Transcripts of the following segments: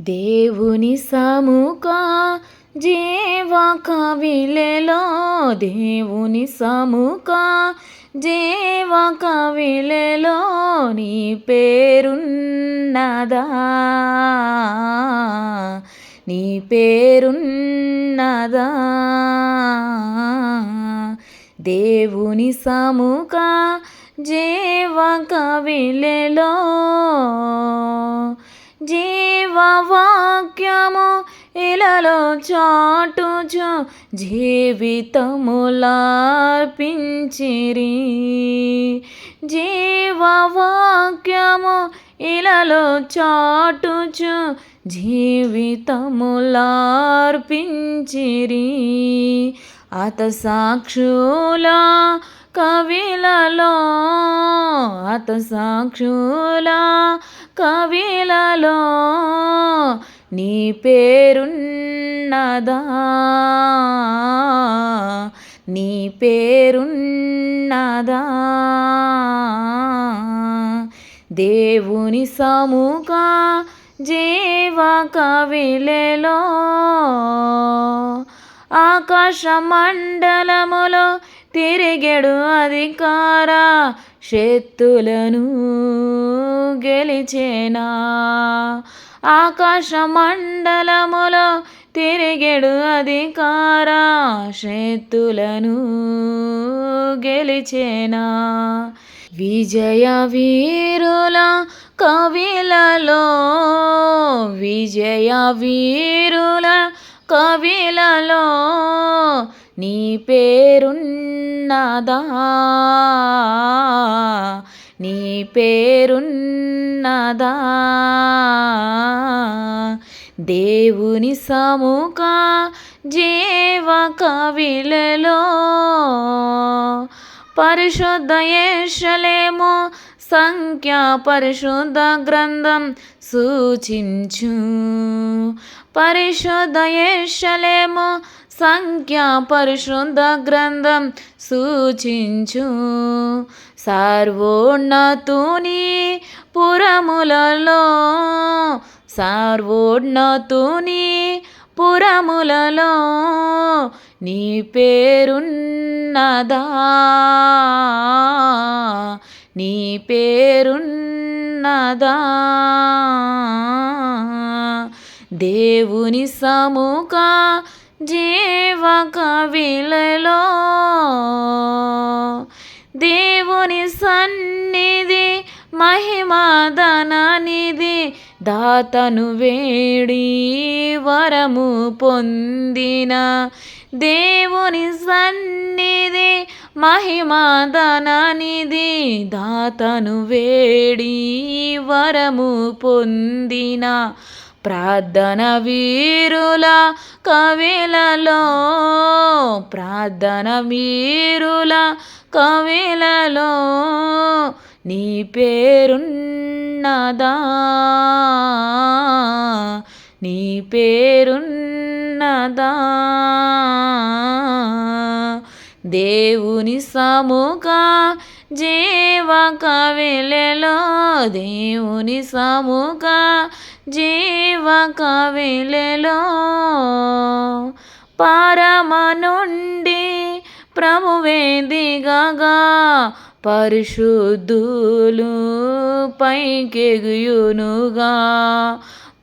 దేవుని సముఖ జీవ కవిలలో దేవుని సముఖ జీవ కవిలలో నీ పేరున్నదా? నీ పేరున్నదా? దేవుని సముఖ జీవ కవిలలో వాక్యము ఇలలో చాటుచు జీవితములార్పించిరి. జీవవాక్యము ఇలలో చాటుచు జీవితములార్పించిరి. అత సాక్షుల కవిలలో అత సాక్షుల కవిలలో నీ పేరున్నదా? నీ పేరున్నదా? దేవుని సముఖ జీవ కవిలలో ఆకాశ మండలములో తిరిగెడు అధికార శత్తులను గెలిచేనా? ఆకాశ మండలములో తిరిగెడు అధికార శత్తులను గెలిచేనా? విజయ వీరుల కవిలలో విజయ వీరుల కవిలలో నీ పేరున్నదా నీ పేరున్నదా. దేవుని సముఖ జీవ కవిలలో పరిశుద్ధ యేషలేము సంఖ్య పరిశుద్ధ గ్రంథం సూచించు. పరిశుద్ధ యేషలేము సంఖ్యా పరిశుద్ధ గ్రంథం సూచించు. సర్వోన్నతుని పురములలో సర్వోన్నతుని పురములలో నీ పేరున్నదా? నీ పేరున్నదా? దేవుని సముఖ జీవ కవిలలో దేవుని సన్నిధి మహిమాదననిధి దాతను వేడి వరము పొందిన దేవుని సన్నిధి మహిమాదననిధి దాతను వేడి వరము పొందిన ప్రార్థన వీరుల కవిలలో ప్రార్థన వీరుల కవిలలో నీ పేరున్నదా? నీ పేరున్నదా? దేవుని సముఖ జీవ కవిలలో దేవుని సముఖ జీవ కవిలలో పరమ నుండి ప్రభువే దిగగా పరిశుద్ధులు పైకెగుయునుగా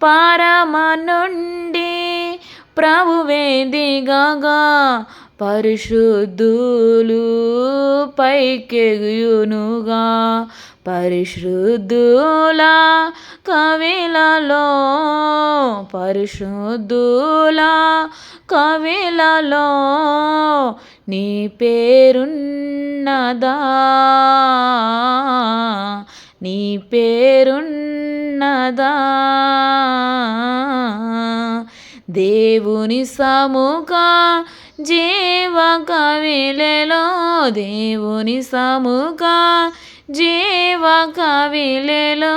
పరమ నుండి ప్రభువే దిగగా పరిశుద్ధులు పైకెగుయునుగా. పరిశుద్ధుల కవిలలో పరిశుద్ధుల కవిలలో నీ పేరున్నదా? నీ పేరున్నదా? దేవుని సముఖ జీవ కవిలలో దేవుని సముఖ జీవ కవిలలో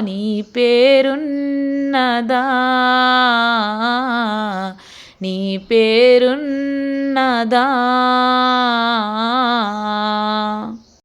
నీ పేరున్నదా? నీ పేరున్నదా?